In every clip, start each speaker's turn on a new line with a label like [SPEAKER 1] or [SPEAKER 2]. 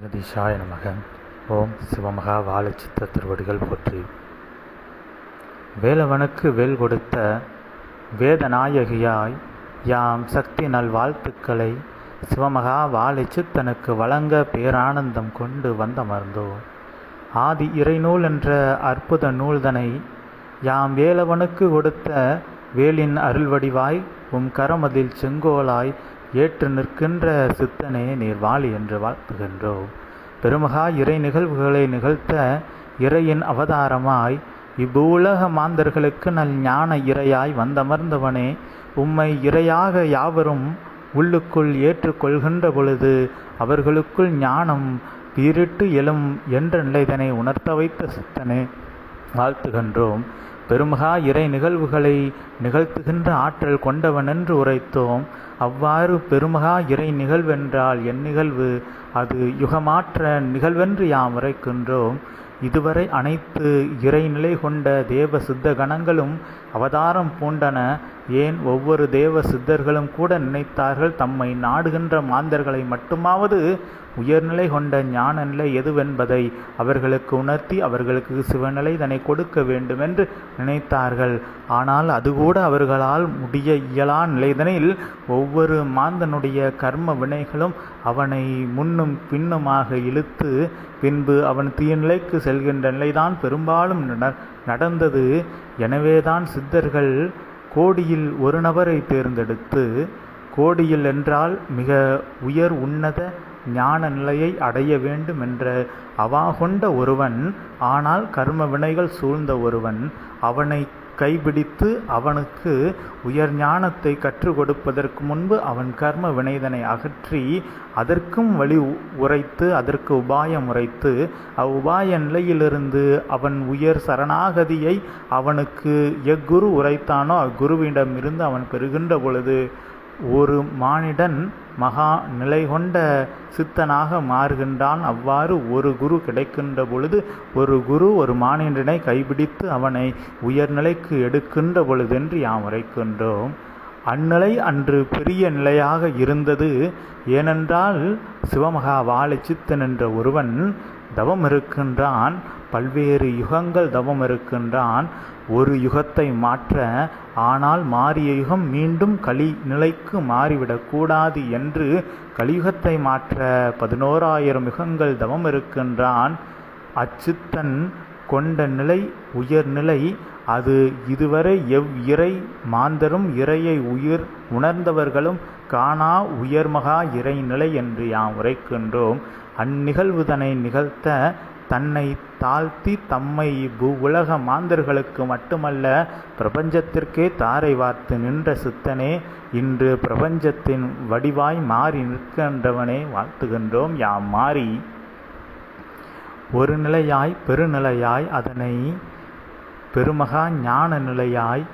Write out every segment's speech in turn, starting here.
[SPEAKER 1] ஜெகதீஷாய நமக. ஓம் சிவமகா வாழச்சித்த திருவடிகள் போற்றி. வேலவனுக்கு வேல் கொடுத்த வேதநாயகியாய் யாம் சக்தி நல்வாழ்த்துக்களை சிவமகா வாழைச்சித்தனுக்கு வழங்க பேரானந்தம் கொண்டு வந்தமர்ந்தோ. ஆதி இறைநூல் என்ற அற்புத நூல்தனை யாம் வேலவனுக்கு கொடுத்த வேலின் அருள்வடிவாய் உம் கரமதில் செங்கோலாய் ஏற்று நிற்கின்ற சித்தனே நீர் வாழி என்று வாழ்த்துகின்றோம். பெருமகா இறை நிகழ்வுகளை நிகழ்த்த இறையின் அவதாரமாய் இவ்வுலக மாந்தர்களுக்கு நல் ஞான இறையாய் வந்தமர்ந்தவனே உம்மை இறையாக யாவரும் உள்ளுக்குள் ஏற்றுக்கொள்கின்ற பொழுது அவர்களுக்குள் ஞானம் பீரிட்டு எழும் என்ற நிலைதனை உணர்த்த வைத்த சித்தனே வாழ்த்துகின்றோம். பெருமகா இறை நிகழ்வுகளை நிகழ்த்துகின்ற ஆற்றல் கொண்டவன் என்று உரைத்தோம். அவ்வாறு பெருமகா இறை நிகழ்வென்றால் என் நிகழ்வு அது யுகமாற்ற நிகழ்வென்று யாம் உரைக்கின்றோம். இதுவரை அனைத்து இறைநிலை கொண்ட தேவ சித்த கணங்களும் அவதாரம் பூண்டன. ஏன் ஒவ்வொரு தேவ சித்தர்களும் கூட நினைத்தார்கள் தம்மை நாடுகின்ற மாந்தர்களை மட்டுமாவது உயர்நிலை கொண்ட ஞான நிலை எதுவென்பதை அவர்களுக்கு உணர்த்தி அவர்களுக்கு சிவநிலை தன்னை கொடுக்க வேண்டுமென்று நினைத்தார்கள். ஆனால் அதுகூட அவர்களால் முடிய இயலா நிலைதனில் ஒவ்வொரு மாந்தனுடைய கர்ம வினைகளும் அவனை முன்னும் பின்னுமாக இழுத்து பின்பு அவன் தீயநிலைக்கு செல்கின்ற நிலைதான் பெரும்பாலும் நடந்தது. எனவேதான் சித்தர்கள் கோடியில் ஒரு நபரை தேர்ந்தெடுத்து கோடியில் என்றால் மிக உயர் உன்னத ஞான நிலையை அடைய வேண்டும் என்ற அவா கொண்ட ஒருவன் ஆனால் கர்ம வினைகள் சூழ்ந்த ஒருவன் அவனை கைபிடித்து அவனுக்கு உயர் ஞானத்தை கற்றுக் கொடுப்பதற்கு முன்பு அவன் கர்ம வினைதனை அகற்றி அதற்கும் வழி உரைத்து அதற்கு உபாயம் உரைத்து அவ்வுபாய நிலையிலிருந்து அவன் உயர் சரணாகதியை அவனுக்கு எக்குரு உரைத்தானோ அக்குருவிடமிருந்து அவன் பெறுகின்ற பொழுது ஒரு மானிடன் மகா நிலை கொண்ட சித்தனாக மாறுகின்றான். அவ்வாறு ஒரு குரு கிடைக்கின்ற பொழுது ஒரு குரு ஒரு மானிடனை கைபிடித்து அவனை உயர்நிலைக்கு எடுக்கின்ற பொழுதென்று யாம் உரைக்கின்றோம். அந்நிலை அன்று பெரிய நிலையாக இருந்தது. ஏனென்றால் சிவமகா வாழை சித்தன் என்ற ஒருவன் தவம் இருக்கின்றான். பல்வேறு யுகங்கள் தவம் இருக்கின்றான். ஒரு யுகத்தை மாற்ற ஆனால் மாறிய யுகம் மீண்டும் கலி நிலைக்கு மாறிவிடக்கூடாது என்று கலியுகத்தை மாற்ற பதினோராயிரம் யுகங்கள் தவம் இருக்கின்றான். அச்சித்தன் கொண்ட நிலை உயர்நிலை அது இதுவரை எவ் இறை மாந்தரும் இறையை உயிர் உணர்ந்தவர்களும் காணா உயர்மகா இறைநிலை என்று யாம் உரைக்கின்றோம். அந்நிகழ்வுதனை நிகழ்த்த தன்னை தாழ்த்தி தம்மை இவ்வு உலக மாந்தர்களுக்கு மட்டுமல்ல பிரபஞ்சத்திற்கே தாரை வார்த்து நின்ற சித்தனே இன்று பிரபஞ்சத்தின் வடிவாய் மாறி நிற்கின்றவனே வாழ்த்துகின்றோம் யாம் மாறி. ஒரு நிலையாய் பெருநிலையாய் அதனை பெருமகா ஞான நிலையாய்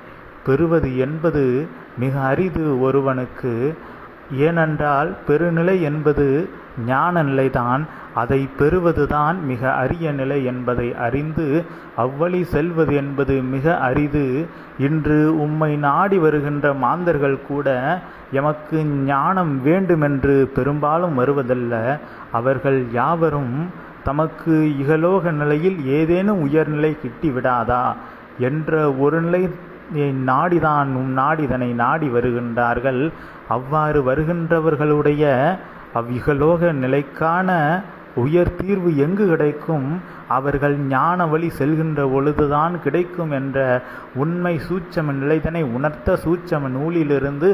[SPEAKER 1] பெறுவது என்பது மிக அரிது ஒருவனுக்கு. ஏனென்றால் பெருநிலை என்பது ஞான நிலைதான் அதை பெறுவதுதான் மிக அரிய நிலை என்பதை அறிந்து அவ்வழி செல்வது என்பது மிக அரிது. இன்று உம்மை நாடி வருகின்ற மாந்தர்கள் கூட எமக்கு ஞானம் வேண்டுமென்று பெரும்பாலும் வருவதல்ல. அவர்கள் யாவரும் தமக்கு இகலோக நிலையில் ஏதேனும் உயர்நிலை கிட்டி விடாதா என்ற ஒரு நிலை நாடிதான் உம் நாடிதனை நாடி வருகின்றார்கள். அவ்வாறு வருகின்றவர்களுடைய அவ்விகலோக நிலைக்கான உயர் தீர்வு எங்கு கிடைக்கும்? அவர்கள் ஞான வழி செல்கின்ற பொழுதுதான் கிடைக்கும் என்ற உண்மை சூட்சம நிலைதனை உணர்த்த சூட்சம நூலிலிருந்து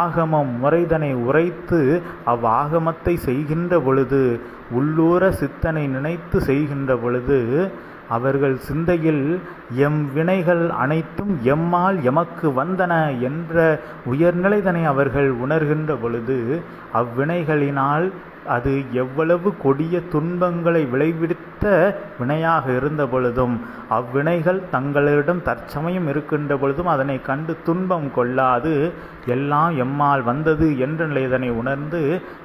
[SPEAKER 1] ஆகம முறைதனை உரைத்து அவ்வாகமத்தை செய்கின்ற பொழுது உள்ளூர சித்தனை நினைத்து செய்கின்ற பொழுது அவர்கள் சிந்தையில் எம் வினைகள் அனைத்தும் எம்மால் எமக்கு வந்தன என்ற உயர்நிலைதனை அவர்கள் உணர்கின்ற பொழுது அவ்வினைகளினால் அது எவ்வளவு கொடிய துன்பங்களை விளைவித்த வினையாக இருந்த பொழுதும் அவ்வினைகள் தங்களிடம் தற்சமயம் இருக்கின்ற பொழுதும் அதனை கண்டு துன்பம் கொள்ளாது எல்லாம் எம்மால் வந்தது என்ற நிலை இதனை உணர்ந்து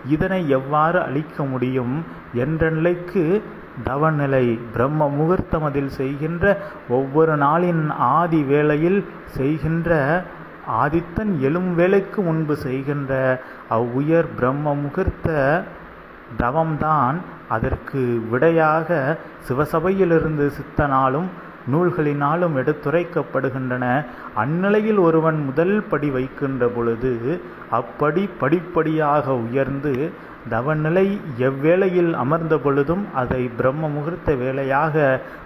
[SPEAKER 1] இதனை எவ்வாறு அழிக்க முடியும் என்ற நிலைக்கு தவநிலை பிரம்ம முகூர்த்தம் அதில் செய்கின்ற ஒவ்வொரு நாளின் ஆதி வேளையில் செய்கின்ற ஆதித்தன் எழும் வேலைக்கு முன்பு செய்கின்ற அவ்வுயர் பிரம்ம முகூர்த்த தவம்தான் அதற்கு விடையாக சிவசபையிலிருந்து சித்தனாலும் நூல்களினாலும் எடுத்துரைக்கப்படுகின்றன. அந்நிலையில் ஒருவன் முதல் படி வைக்கின்ற பொழுது அப்படி படிப்படியாக உயர்ந்து தவநிலை எவ்வேளையில் அமர்ந்த பொழுதும் அதை பிரம்ம முகூர்த்த வேலையாக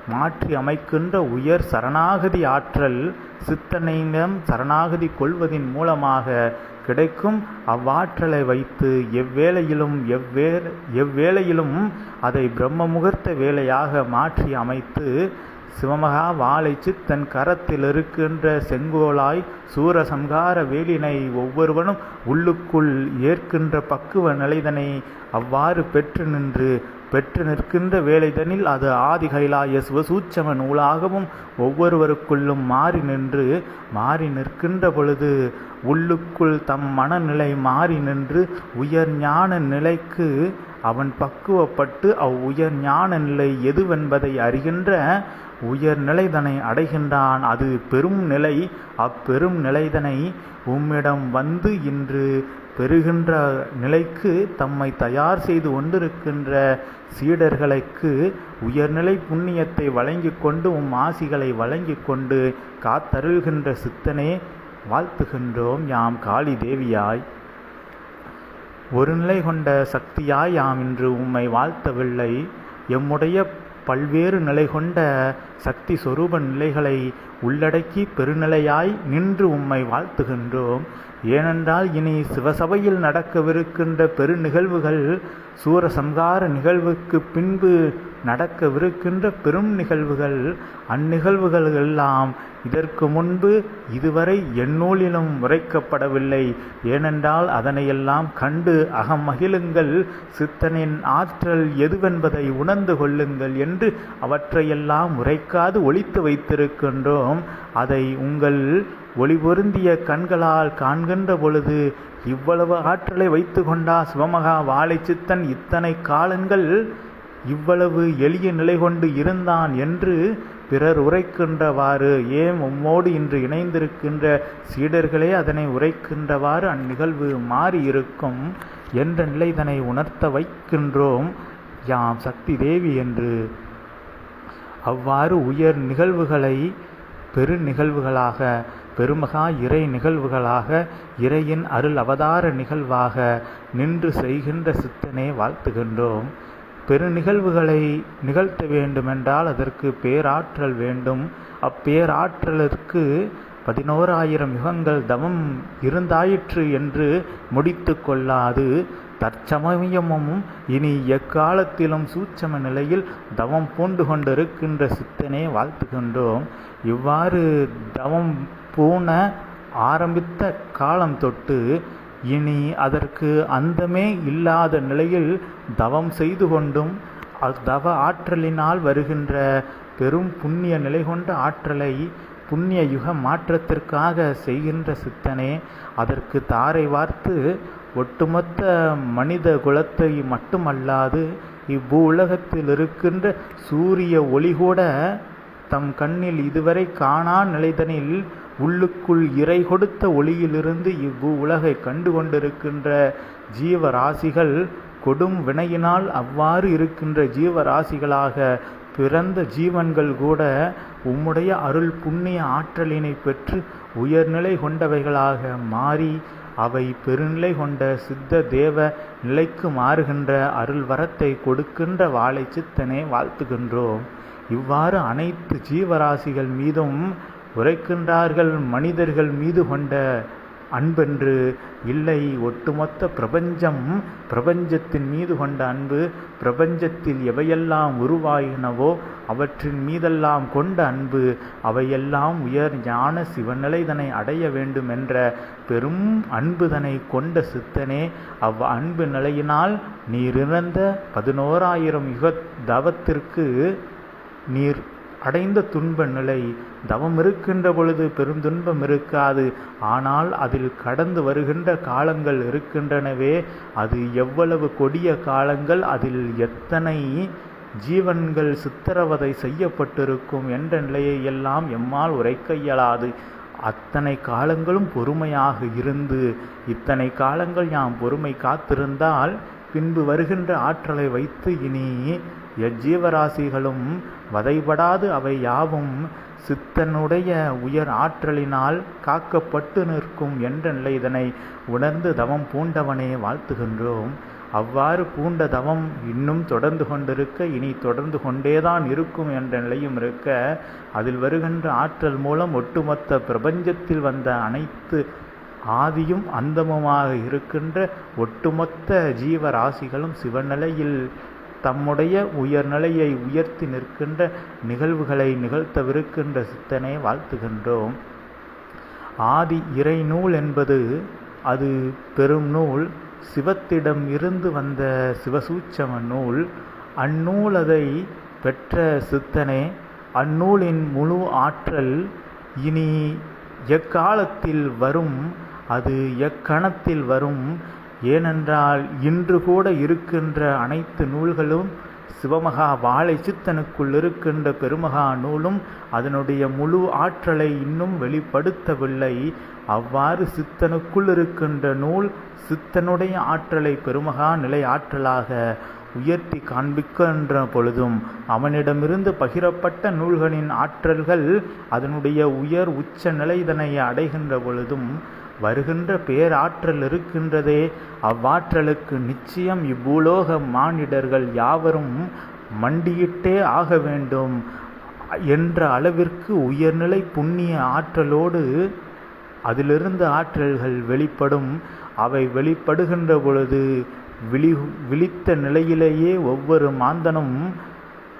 [SPEAKER 1] மாற்றி அமைக்கின்ற உயர் சரணாகதி ஆற்றல் சித்தனையிடம் சரணாகதி கொள்வதின் மூலமாக கிடைக்கும். அவ்வாற்றலை வைத்து எவ்வேளையிலும் எவ்வே எவ்வேளையிலும் அதை பிரம்ம முகூர்த்த வேலையாக மாற்றி அமைத்து சிவமகா வாழைச்சு தன் கரத்தில் இருக்கின்ற செங்கோலாய் சூரசம்ஹார வேலினை ஒவ்வொருவனும் உள்ளுக்குள் ஏற்கின்ற பக்குவ நிலைதனை அவ்வாறு பெற்று நின்று பெற்று நிற்கின்ற வேலைதனில் அது ஆதி கைலாய சிவசூச்சம நூலாகவும் ஒவ்வொருவருக்குள்ளும் மாறி நின்று மாறி நிற்கின்ற பொழுது உள்ளுக்குள் தம் மனநிலை மாறி நின்று உயர் ஞான நிலைக்கு அவன் பக்குவப்பட்டு அவ் உயர் ஞான நிலை எதுவென்பதை அறிகின்ற உயர்நிலைதனை அடைகின்றான். அது பெரும் நிலை. அப்பெரும் நிலைதனை உம்மிடம் வந்து இன்று பெறுகின்ற நிலைக்கு தம்மை தயார் செய்து கொண்டிருக்கின்ற சீடர்களுக்கு உயர்நிலை புண்ணியத்தை வழங்கி கொண்டு உம் ஆசிகளை வழங்கி கொண்டு காத்தருள்கின்ற சித்தனே வாழ்த்துகின்றோம் யாம் காளி தேவியாய். ஒரு நிலை கொண்ட சக்தியாய் யாம் இன்று உம்மை வாழ்த்தவில்லை. எம்முடைய பல்வேறு நிலை கொண்ட சக்தி சொரூப நிலைகளை உள்ளடக்கி பெருநிலையாய் நின்று உம்மை வாழ்த்துகின்றோம். ஏனென்றால் இனி சிவசபையில் நடக்கவிருக்கின்ற பெரு நிகழ்வுகள் சூரசம்கார நிகழ்வுக்கு பின்பு நடக்கவிருக்கின்ற பெரும் நிகழ்வுகள் அந்நிகழ்வுகள் எல்லாம் இதற்கு முன்பு இதுவரை எந்நூலிலும் உரைக்கப்படவில்லை. ஏனென்றால் அதனையெல்லாம் கண்டு அகம் மகிழுங்கள் சித்தனின் ஆற்றல் எதுவென்பதை உணர்ந்து கொள்ளுங்கள் என்று அவற்றையெல்லாம் உரைக்காது ஒழித்து வைத்திருக்கின்றோம். அதை உங்கள் ஒளி பொருந்திய கண்களால் காண்கின்ற பொழுது இவ்வளவு ஆற்றலை வைத்து கொண்டா சிவமகா வாழை சித்தன் இத்தனை காலங்கள் இவ்வளவு எளிய நிலை கொண்டு இருந்தான் என்று பிறர் உரைக்கின்றவாறு ஏன் உம்மோடு இன்று இணைந்திருக்கின்ற சீடர்களே அதனை உரைக்கின்றவாறு அந்நிகழ்வு மாறி இருக்கும் என்ற நிலைதனை உணர்த்த வைக்கின்றோம் யாம் சக்தி தேவி என்று. அவ்வாறு உயர் நிகழ்வுகளை பெரு நிகழ்வுகளாக பெருமகா இறை நிகழ்வுகளாக இறையின் அருள் அவதார நிகழ்வாக நின்று செய்கின்ற சித்தனை வாழ்த்துகின்றோம். பெரு நிகழ்வுகளை நிகழ்த்த வேண்டுமென்றால் அதற்கு பேராற்றல் வேண்டும். அப்பேராற்றலுக்கு பதினோராயிரம் யுகங்கள் தவம் இருந்தாயிற்று என்று முடித்து கொள்ளாது. தற்சமயமும் இனி எக்காலத்திலும் சூட்சம நிலையில் தவம் பூண்டு கொண்டிருக்கின்ற சித்தனை வாழ்த்துகின்றோம். இவ்வாறு தவம் பூண ஆரம்பித்த காலம் தொட்டு இனி அதற்கு அந்தமே இல்லாத நிலையில் தவம் செய்து கொண்டும் தவ ஆற்றலினால் வருகின்ற பெரும் புண்ணிய நிலை கொண்ட ஆற்றலை புண்ணிய யுக மாற்றத்திற்காக செய்கின்ற சித்தனே அதற்கு தாரை வார்த்து ஒட்டுமொத்த மனித குலத்தை மட்டுமல்லாது இவ்வூ உலகத்தில் இருக்கின்ற சூரிய ஒளி கூட தம் கண்ணில் இதுவரை காணா நிலைதனில் உள்ளுக்குள் இறை கொடுத்த ஒளியிலிருந்து இவ்வு உலகை கண்டு கொண்டிருக்கின்ற ஜீவராசிகள் கொடும் வினையினால் அவ்வாறு இருக்கின்ற ஜீவராசிகளாக பிறந்த ஜீவன்கள் கூட உம்முடைய அருள் புண்ணிய ஆற்றலினை பெற்று உயர்நிலை கொண்டவைகளாக மாறி அவை பெருநிலை கொண்ட சித்த தேவ நிலைக்கு மாறுகின்ற அருள் வரத்தை கொடுக்கின்ற வாழை சித்தனை வாழ்த்துகின்றோம். இவ்வாறு அனைத்து ஜீவராசிகள் மீதும் உரைக்கின்றார்கள் மனிதர்கள் மீது கொண்ட அன்பென்று இல்லை. ஒட்டுமொத்த பிரபஞ்சம் பிரபஞ்சத்தின் மீது கொண்ட அன்பு பிரபஞ்சத்தில் எவையெல்லாம் உருவாயினவோ அவற்றின் மீதெல்லாம் கொண்ட அன்பு அவையெல்லாம் உயர் ஞான சிவநிலைதனை அடைய வேண்டும் என்ற பெரும் அன்புதனை கொண்ட சித்தனே அவ் அன்பு நிலையினால் நீர் இறந்த பதினோராயிரம் யுக தவத்திற்கு நீர் அடைந்த துன்ப நிலை. தவம் இருக்கின்ற பொழுது பெருந்துன்பம் இருக்காது. ஆனால் அதில் கடந்து வருகின்ற காலங்கள் இருக்கின்றனவே. அது எவ்வளவு கொடிய காலங்கள் அதில் எத்தனை ஜீவன்கள் சித்திரவதை செய்யப்பட்டிருக்கும் என்ற நிலையை எல்லாம் எம்மால் உரைக்க இயலாது. அத்தனை காலங்களும் பொறுமையாக இருந்து இத்தனை காலங்கள் யாம் பொறுமை காத்திருந்தால் பின்பு வருகின்ற ஆற்றலை வைத்து இனி எஜ்ஜீவராசிகளும் வதைபடாது அவை யாவும் சித்தனுடைய உயர் ஆற்றலினால் காக்கப்பட்டு நிற்கும் என்ற நிலை இதனை உணர்ந்து தவம் பூண்டவனே வாழ்த்துகின்றோம். அவ்வாறு பூண்ட தவம் இன்னும் தொடர்ந்து கொண்டிருக்க இனி தொடர்ந்து கொண்டேதான் இருக்கும் என்ற நிலையும் இருக்க அதில் வருகின்ற ஆற்றல் மூலம் ஒட்டுமொத்த பிரபஞ்சத்தில் வந்த அனைத்து ஆதியும் அந்தமுமாக இருக்கின்ற ஒட்டுமொத்த ஜீவராசிகளும் சிவநிலையில் தம்முடைய உயர்நிலையை உயர்த்தி நிற்கின்ற நிகழ்வுகளை நிகழ்த்தவிருக்கின்ற சித்தனை வாழ்த்துகின்றோம். ஆதி இறைநூல் என்பது அது பெரும் நூல். சிவத்திடம் இருந்து வந்த சிவசூட்சம நூல். அந்நூல் அதை பெற்ற சித்தனே. அந்நூலின் முழு ஆற்றல் இனி எக்காலத்தில் வரும்? அது எக்கணத்தில் வரும். ஏனென்றால் இன்று கூட இருக்கின்ற அனைத்து நூல்களும் சிவமகா வாழை சித்தனுக்குள் இருக்கின்ற பெருமகா நூலும் அதனுடைய முழு ஆற்றலை இன்னும் வெளிப்படுத்தவில்லை. அவ்வாறு சித்தனுக்குள் இருக்கின்ற நூல் சித்தனுடைய ஆற்றலை பெருமகா நிலை ஆற்றலாக உயர்த்தி காண்பிக்கின்ற பொழுதும் அவனிடமிருந்து பகிரப்பட்ட நூல்களின் ஆற்றல்கள் அதனுடைய உயர் உச்ச நிலைதனை அடைகின்ற பொழுதும் வருகின்ற பேராற்றல் இருக்கின்றதே அவ்வாற்றலுக்கு நிச்சயம் இவ்வுலோக மானிடர்கள் யாவரும் மண்டியிட்டே ஆக வேண்டும் என்ற அளவிற்கு உயர்நிலை புண்ணிய ஆற்றலோடு அதிலிருந்து ஆற்றல்கள் வெளிப்படும். அவை வெளிப்படுகின்ற பொழுது விழி விழித்த நிலையிலேயே ஒவ்வொரு மாந்தனும்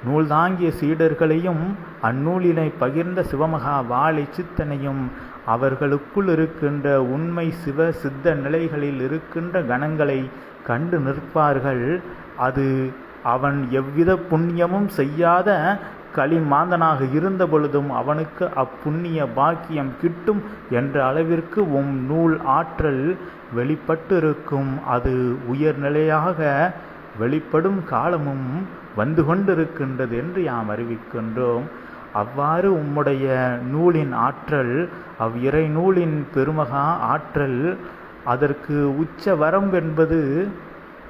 [SPEAKER 1] நூல் தாங்கிய சீடர்களையும் அந்நூலினை பகிர்ந்த சிவமகா வாழை சித்தனையும் அவர்களுக்குள் இருக்கின்ற உண்மை சிவ சித்த நிலைகளில் இருக்கின்ற கணங்களை கண்டு நிற்பார்கள். அது அவன் எவ்வித புண்ணியமும் செய்யாத களிமாந்தனாக இருந்த பொழுதும் அவனுக்கு அப்புண்ணிய பாக்கியம் கிட்டும் என்ற அளவிற்கு உம் நூல் ஆற்றல் வெளிப்பட்டிருக்கும். அது உயர்நிலையாக வெளிப்படும் காலமும் வந்து கொண்டிருக்கின்றது என்று யாம் அறிவிக்கின்றோம். அவ்வாறு உம்முடைய நூலின் ஆற்றல் அவ் இறை நூலின் பெருமகா ஆற்றல் அதற்கு உச்ச வரம்பென்பது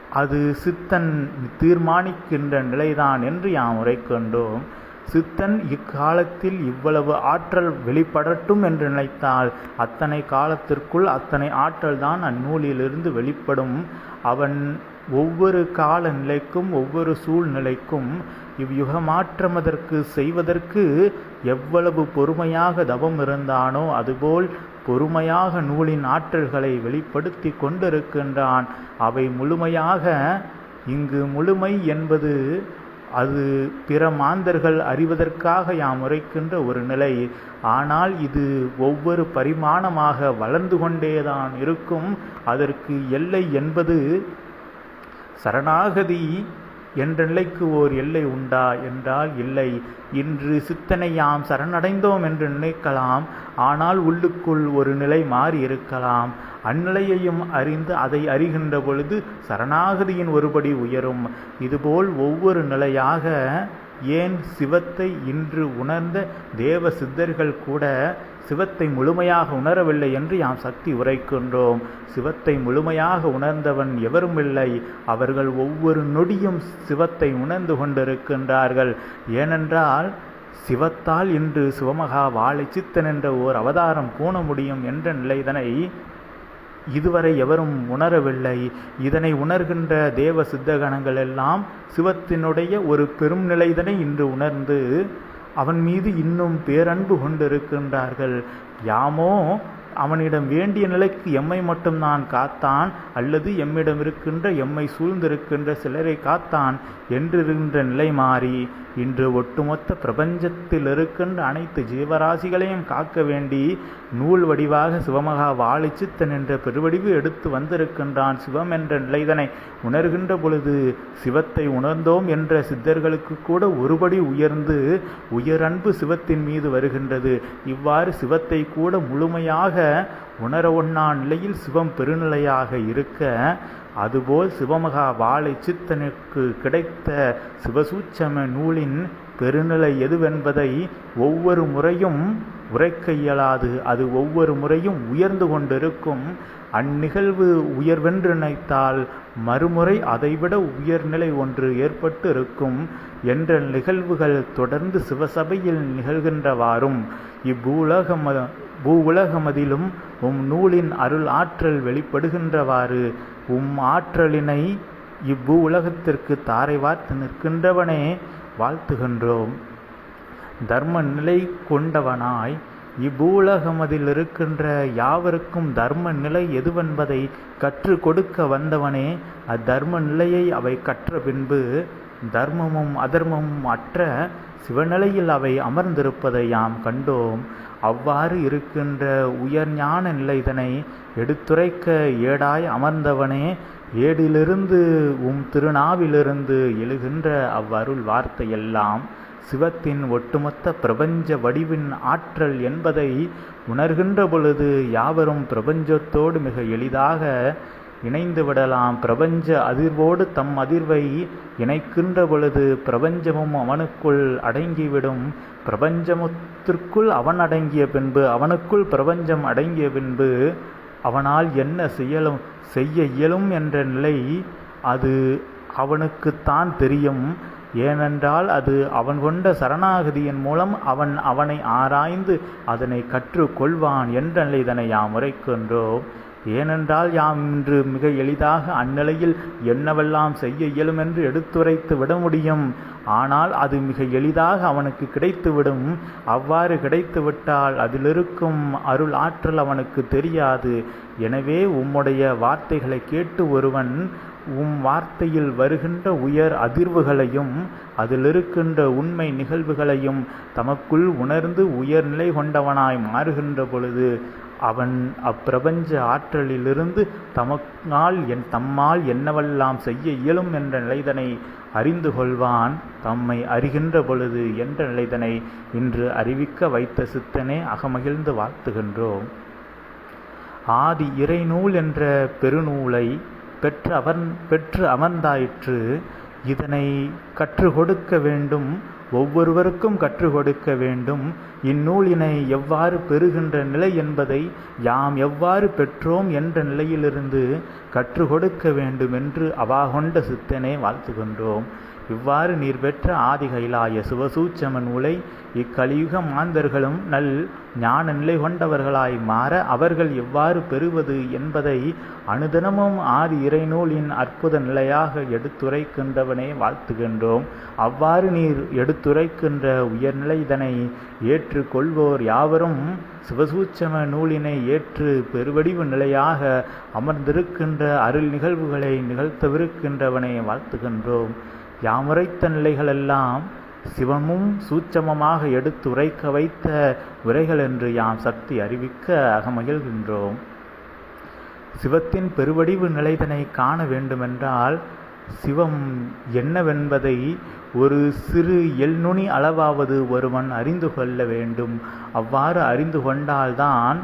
[SPEAKER 1] அது சித்தன் தீர்மானிக்கின்ற நிலைதான் என்று யாம் உரைக்கின்றோம் சித்தன் இக்காலத்தில் இவ்வளவு ஆற்றல் வெளிப்படட்டும் என்று நினைத்தால் அத்தனை காலத்திற்குள் அத்தனை ஆற்றல் தான் அந்நூலிலிருந்து வெளிப்படும். அவன் ஒவ்வொரு காலநிலைக்கும் ஒவ்வொரு சூழ்நிலைக்கும் இவ்யுகமாற்றமதற்கு செய்வதற்கு எவ்வளவு பொறுமையாக தவம் இருந்தானோ அதுபோல் பொறுமையாக நூலின் ஆற்றல்களை வெளிப்படுத்தி கொண்டிருக்கின்றான். அவை முழுமையாக இங்கு முழுமை என்பது அது பிற மாந்தர்கள் அறிவதற்காக யாம் உரைக்கின்ற ஒரு நிலை. ஆனால் இது ஒவ்வொரு பரிமாணமாக வளர்ந்து கொண்டேதான் இருக்கும். அதற்கு எல்லை என்பது சரணாகதி என்ற நிலைக்கு ஓர் எல்லை உண்டா? என்றால் இல்லை. இன்று சித்தனை யாம் சரணடைந்தோம் என்று நினைக்கலாம். ஆனால் உள்ளுக்குள் ஒரு நிலை மாறி இருக்கலாம். அந்நிலையையும் அறிந்து அதை அறிகின்ற பொழுது சரணாகதியின் ஒருபடி உயரும். இதுபோல் ஒவ்வொரு நிலையாக ஏன் சிவத்தை இன்று உணர்ந்த தேவ சித்தர்கள் கூட சிவத்தை முழுமையாக உணரவில்லை என்று யாம் சக்தி உரைக்கின்றோம். சிவத்தை முழுமையாக உணர்ந்தவன் எவரும் இல்லை. அவர்கள் ஒவ்வொரு நொடியும் சிவத்தை உணர்ந்து கொண்டிருக்கின்றார்கள். ஏனென்றால் சிவத்தால் இன்று சிவமகா வாழை சித்தன் என்ற ஓர் அவதாரம் பூண முடியும் என்ற நிலைதனை இதுவரை எவரும் உணரவில்லை. இதனை உணர்கின்ற தேவ சித்தகணங்கள் எல்லாம் சிவத்தினுடைய ஒரு பெரும் நிலைதனை இன்று உணர்ந்து அவன் மீது இன்னும் பேரன்பு கொண்டிருக்கின்றார்கள். யாமோ அவனிடம் வேண்டிய நிலைக்கு எம்மை மட்டும் நான் காத்தான் அல்லது எம்மிடம் இருக்கின்ற எம்மை சூழ்ந்திருக்கின்ற சிலரை காத்தான் என்றிருக்கின்ற நிலை மாறி இன்று ஒட்டுமொத்த பிரபஞ்சத்தில் இருக்கின்ற அனைத்து ஜீவராசிகளையும் காக்க வேண்டி நூல் வடிவாக சிவமகா வாழிச்சித்தன் என்ற பெருவடிவு எடுத்து வந்திருக்கின்றான் சிவம் என்ற நிலைதனை உணர்கின்ற பொழுது சிவத்தை உணர்ந்தோம் என்ற சித்தர்களுக்கு கூட ஒருபடி உயர்ந்து உயரன்பு சிவத்தின் மீது வருகின்றது. இவ்வாறு சிவத்தை கூட முழுமையாக உணர ஒண்ணா நிலையில் சிவம் பெருநிலையாக இருக்க அதுபோல் சிவமகா வாழை சித்தனுக்கு கிடைத்த சிவசூட்சம நூலின் பெருநிலை எதுவென்பதை ஒவ்வொரு முறையும் உரைக்க இயலாது அது ஒவ்வொரு முறையும் உயர்ந்து கொண்டிருக்கும். அந்நிகழ்வு உயர்வென்று நினைத்தால் மறுமுறை அதைவிட உயர்நிலை ஒன்று ஏற்பட்டு இருக்கும் என்ற நிகழ்வுகள் தொடர்ந்து சிவசபையில் நிகழ்கின்றவாறும். இப்பூலகம் பூ உலகமதிலும் உம் நூலின் அருள் ஆற்றல் வெளிப்படுகின்றவாறு. உம் ஆற்றலினை இப்பூ உலகத்திற்கு தாரை வார்த்து நிற்கின்றவனே. வாழ்த்துகின்றோம். தர்ம நிலை கொண்டவனாய் இவ்வூலகமதில் இருக்கின்ற யாவருக்கும் தர்ம நிலை எதுவென்பதை கற்று கொடுக்க வந்தவனே அத்தர்ம நிலையை அவை கற்ற பின்பு தர்மமும் அதர்மமும் அற்ற சிவநிலையில் அவை அமர்ந்திருப்பதை யாம் கண்டோம். அவ்வாறு இருக்கின்ற உயர்ஞான நிலைதனை எடுத்துரைக்க ஏடாய் அமர்ந்தவனே ஏடிலிருந்து உம் திருநாவிலிருந்து எழுகின்ற அவ்வருள் வார்த்தையெல்லாம் சிவத்தின் ஒட்டுமொத்த பிரபஞ்ச வடிவின் ஆற்றல் என்பதை உணர்கின்ற பொழுது யாவரும் பிரபஞ்சத்தோடு மிக எளிதாக இணைந்து விடலாம். பிரபஞ்ச அதிர்வோடு தம் அதிர்வை இணைக்கின்ற பொழுது பிரபஞ்சமும் அவனுக்குள் அடங்கிவிடும். பிரபஞ்சமத்திற்குள் அவன் அடங்கிய பின்பு அவனுக்குள் பிரபஞ்சம் அடங்கிய பின்பு அவனால் என்ன செய்யலும் செய்ய இயலும் என்ற நிலை அது அவனுக்குத்தான் தெரியும். ஏனென்றால் அது அவன் கொண்ட சரணாகதியின் மூலம் அவன் அவனை ஆராய்ந்து அதனை கற்றுக்கொள்வான் என்ற நிலை இதனை யாம் உரைக்கின்றோம். ஏனென்றால் யாம் இன்று மிக எளிதாக அந்நிலையில் என்னவெல்லாம் செய்ய இயலும் என்று எடுத்துரைத்து விட முடியும். ஆனால் அது மிக எளிதாக அவனுக்கு கிடைத்துவிடும். அவ்வாறு கிடைத்துவிட்டால் அதிலிருக்கும் அருள் ஆற்றல் அவனுக்கு தெரியாது. எனவே உம்முடைய வார்த்தைகளை கேட்டு ஒருவன் உம் வார்த்தையில் வருகின்ற உயர் அதிர்வுகளையும் அதில் இருக்கின்ற உண்மை நிகழ்வுகளையும் தமக்குள் உணர்ந்து உயர்நிலை கொண்டவனாய் மாறுகின்ற பொழுது அவன் அப்பிரபஞ்ச ஆற்றலிலிருந்து தமக்கால் என் தம்மால் என்னவெல்லாம் செய்ய இயலும் என்ற நிலைதனை அறிந்து கொள்வான். தம்மை அறிகின்ற பொழுது என்ற நிலைதனை இன்று அறிவிக்க வைத்த சித்தனே அகமகிழ்ந்து வாழ்த்துகின்றோம். ஆதி இறைநூல் என்ற பெருநூலை பெற்று அவன் பெற்று அமர்ந்தாயிற்று. இதனை கற்றுக் கொடுக்க வேண்டும். ஒவ்வொருவருக்கும் கற்றுக் கொடுக்க வேண்டும். இந்நூலினை எவ்வாறு பெறுகின்ற நிலை என்பதை யாம் எவ்வாறு பெற்றோம் என்ற நிலையிலிருந்து கற்றுக் கொடுக்க வேண்டும் என்று அவாகொண்ட சித்தனை வாழ்த்துகின்றோம். இவ்வாறு நீர் பெற்ற ஆதிகைலாய சிவசூச்சம நூலை இக்கலியுக மாந்தர்களும் நல் ஞான நிலை கொண்டவர்களாய் மாற அவர்கள் எவ்வாறு பெறுவது என்பதை அனுதினமும் ஆதி இறைநூலின் அற்புத நிலையாக எடுத்துரைக்கின்றவனே வாழ்த்துகின்றோம். அவ்வாறு நீர் எடுத்துரைக்கின்ற உயர்நிலை இதனை ஏற்றுக்கொள்வோர் யாவரும் சிவசூச்சம நூலினை ஏற்று பெருவடிவு நிலையாக அமர்ந்திருக்கின்ற அருள் நிகழ்வுகளை நிகழ்த்தவிருக்கின்றவனை வாழ்த்துகின்றோம். யாமுரைத்த நிலைகளெல்லாம் சிவமும் சூட்சமமாக எடுத்து உரைக்க வைத்த உரைகள் என்று யாம் சக்தி அறிவிக்க அகமகிழ்கின்றோம். சிவத்தின் பெருவடிவு நிலைதனை காண வேண்டுமென்றால் சிவம் என்னவென்பதை ஒரு சிறு எல்நுனி அளவாவது ஒருவன் அறிந்து கொள்ள வேண்டும். அவ்வாறு அறிந்து கொண்டால்தான்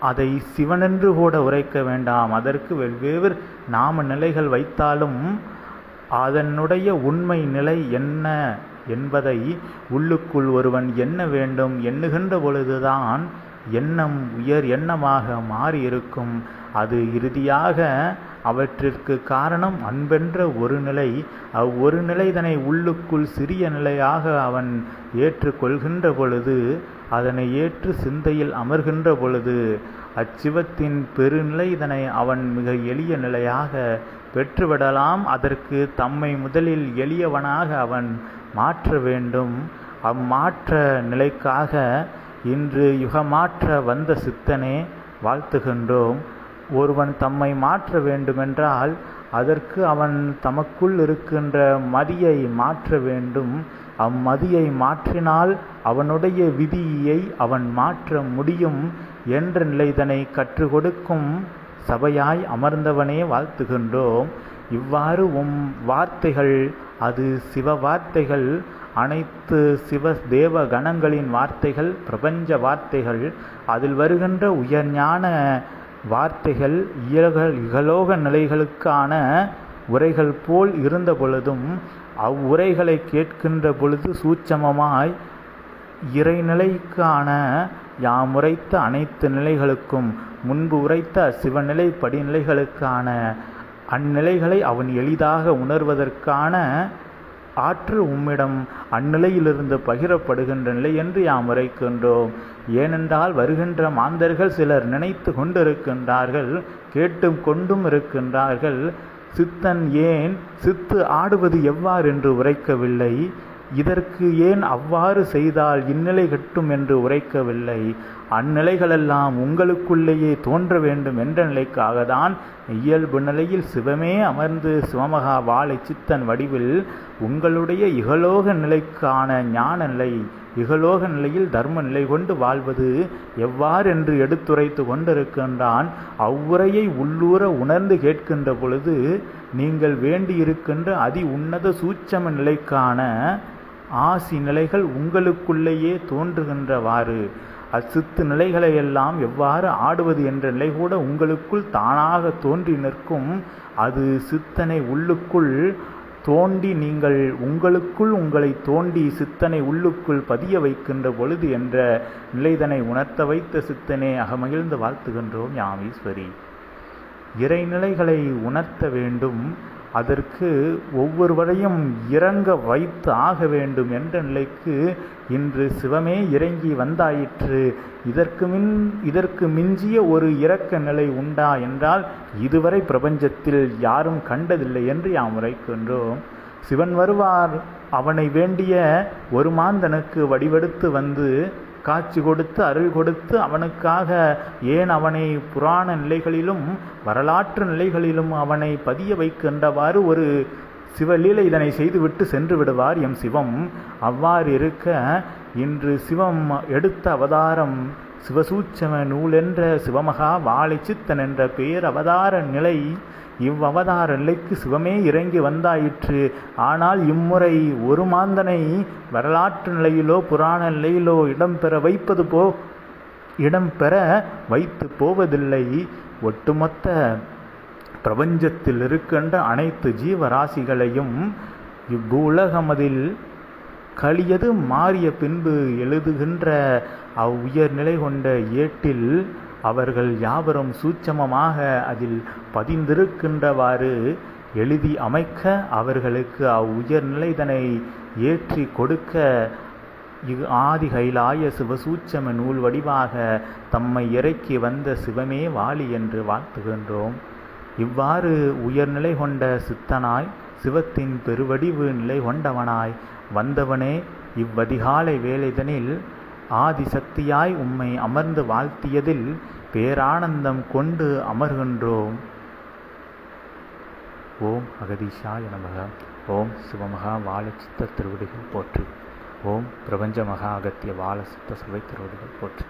[SPEAKER 1] அதை சிவனென்று கூட உரைக்க வேண்டாம். அதற்கு வெவ்வேறு நாம நிலைகள் வைத்தாலும் அதனுடைய உண்மை நிலை என்ன என்பதை உள்ளுக்குள் ஒருவன் எண்ண வேண்டும் எண்ணுகின்ற பொழுதுதான் எண்ணம் உயர் எண்ணமாக மாறியிருக்கும். அது இறுதியாக அவற்றிற்கு காரணம் அன்பென்ற ஒரு நிலை. அவ்வொரு நிலைதனை உள்ளுக்குள் சிறிய நிலையாக அவன் ஏற்றுக்கொள்கின்ற பொழுது அதனை ஏற்று சிந்தையில் அமர்கின்ற பொழுது அச்சிவத்தின் பெருநிலை இதனை அவன் மிக எளிய நிலையாக பெற்றுவிடலாம். அதற்கு தம்மை முதலில் எளியவனாக அவன் மாற்ற வேண்டும். அம்மாற்ற நிலைக்காக இன்று யுகமாற்ற வந்த சித்தனே வாழ்த்துகின்றோம். ஒருவன் தம்மை மாற்ற வேண்டுமென்றால் அதற்கு அவன் தமக்குள் இருக்கின்ற மதியை மாற்ற வேண்டும். அம்மதியை மாற்றினால் அவனுடைய விதியை அவன் மாற்ற முடியும் என்ற நிலைதனை கற்றுக் கொடுக்கும் சபையாய் அமர்ந்தவனே வாழ்த்துகின்றோம். இவ்வாறு உம் வார்த்தைகள் அது சிவ வார்த்தைகள் அனைத்து சிவ தேவ கணங்களின் வார்த்தைகள் பிரபஞ்ச வார்த்தைகள் அதில் வருகின்ற உயர்ஞான வார்த்தைகள் இயல்கள் இகலோக நிலைகளுக்கான உரைகள் போல் இருந்த பொழுதும் அவ்வுரைகளை கேட்கின்ற பொழுது சூட்சமமாய் இறைநிலைக்கான யாம் உரைத்த அனைத்து நிலைகளுக்கும் முன்பு உரைத்த சிவநிலை படிநிலைகளுக்கான அந்நிலைகளை அவன் எளிதாக உணர்வதற்கான ஆற்றல் உம்மிடம் அந்நிலையிலிருந்து பகிரப்படுகின்ற நிலை என்று யாம் உரைக்கின்றோம். ஏனென்றால் வருகின்ற மாந்தர்கள் சிலர் நினைத்து கொண்டிருக்கின்றார்கள் கேட்டும் கொண்டும் இருக்கின்றார்கள். சித்தன் ஏன் சித்து ஆடுவது எவ்வாறு என்று உரைக்கவில்லை. இதற்கு ஏன் அவ்வாறு செய்தால் இந்நிலை கட்டும் என்று உரைக்கவில்லை. அந்நிலைகளெல்லாம் உங்களுக்குள்ளேயே தோன்ற வேண்டும் என்ற நிலைக்காக தான் இயல்பு நிலையில் சிவமே அமர்ந்து சிவமகா வாழை சித்தன் வடிவில் உங்களுடைய இகலோக நிலைக்கான ஞான நிலை இகலோக நிலையில் தர்ம நிலை கொண்டு வாழ்வது எவ்வாறென்று எடுத்துரைத்து கொண்டிருக்கின்றான். அவ்வுரையை உள்ளூர உணர்ந்து கேட்கின்ற பொழுது நீங்கள் வேண்டியிருக்கின்ற அதி உன்னத சூட்சம நிலைக்கான ஆசி நிலைகள் உங்களுக்குள்ளேயே தோன்றுகின்றவாறு. அச்சித்து நிலைகளையெல்லாம் எவ்வாறு ஆடுவது என்ற நிலை கூட உங்களுக்குள் தானாக தோன்றி நிற்கும். அது சித்தனை உள்ளுக்குள் தோண்டி நீங்கள் உங்களுக்குள் உங்களை தோண்டி சித்தனை உள்ளுக்குள் பதிய வைக்கின்ற பொழுது என்ற நிலைதனை உணர்த்த வைத்த சித்தனே அகமகிழ்ந்து வாழ்த்துகின்றோம் யாமீஸ்வரி இறைநிலைகளை உணர்த்த வேண்டும் அதற்கு ஒவ்வொருவரையும் இறங்க வைத்து ஆக வேண்டும் என்ற நிலைக்கு இன்று சிவமே இறங்கி வந்தாயிற்று. இதற்கு மின் இதற்கு மிஞ்சிய ஒரு இறக்க நிலை உண்டா என்றால் இதுவரை பிரபஞ்சத்தில் யாரும் கண்டதில்லை என்று யாம் உரைக்கின்றோம். சிவன் வருவார் அவனை வேண்டிய ஒரு மாந்தனுக்கு வடிவெடுத்து வந்து காட்சி கொடுத்து அருள் கொடுத்து அவனுக்காக ஏன் அவனை புராண நிலைகளிலும் வரலாற்று நிலைகளிலும் அவனை பதிய வைக்கின்றவாறு ஒரு சிவலீலை இதனை செய்துவிட்டு சென்று விடுவார் எம் சிவம். அவ்வாறு இருக்க இன்று சிவம் எடுத்த அவதாரம் சிவசூட்சம நூலென்ற சிவமகா சிவமகா வாழைச்சித்தன் என்ற பெயர் அவதார நிலை இவ்வவதார நிலைக்கு சிவமே இறங்கி வந்தாயிற்று. ஆனால் இம்முறை ஒரு மாந்தனை வரலாற்று நிலையிலோ புராண நிலையிலோ இடம்பெற வைப்பது போ இடம்பெற வைத்து போவதில்லை. ஒட்டுமொத்த பிரபஞ்சத்தில் இருக்கின்ற அனைத்து ஜீவராசிகளையும் இவ்வுலகமதில் கலியது மாறிய பின்பு எழுதுகின்ற அவ்வுயர்நிலை கொண்ட ஏட்டில் அவர்கள் யாவரும் சூட்சமமாக அதில் பதிந்திருக்கின்றவாறு எழுதி அமைக்க அவர்களுக்கு அவ்வுயர்நிலைதனை ஏற்றி கொடுக்க இது ஆதி கைலாய சிவசூட்சம நூல் வடிவாக தம்மை இறக்கி வந்த சிவமே வாலி என்று வாழ்த்துகின்றோம். இவ்வாறு உயர்நிலை கொண்ட சித்தனாய் சிவத்தின் பெருவடிவு நிலை கொண்டவனாய் வந்தவனே இவ்வதிகாலை வேலைதனில் ஆதிசக்தியாய் உம்மை அமர்ந்து வாழ்த்தியதில் பேரானந்தம் கொண்டு அமர்கின்றோம். ஓம் அகதீஷாய நமக. ஓம் சிவமகா வாழச்சித்த திருவடிகள் போற்றி. ஓம் பிரபஞ்ச மகா அகத்திய வாழசித்த சுவை சிவை திருவடிகள் போற்றி.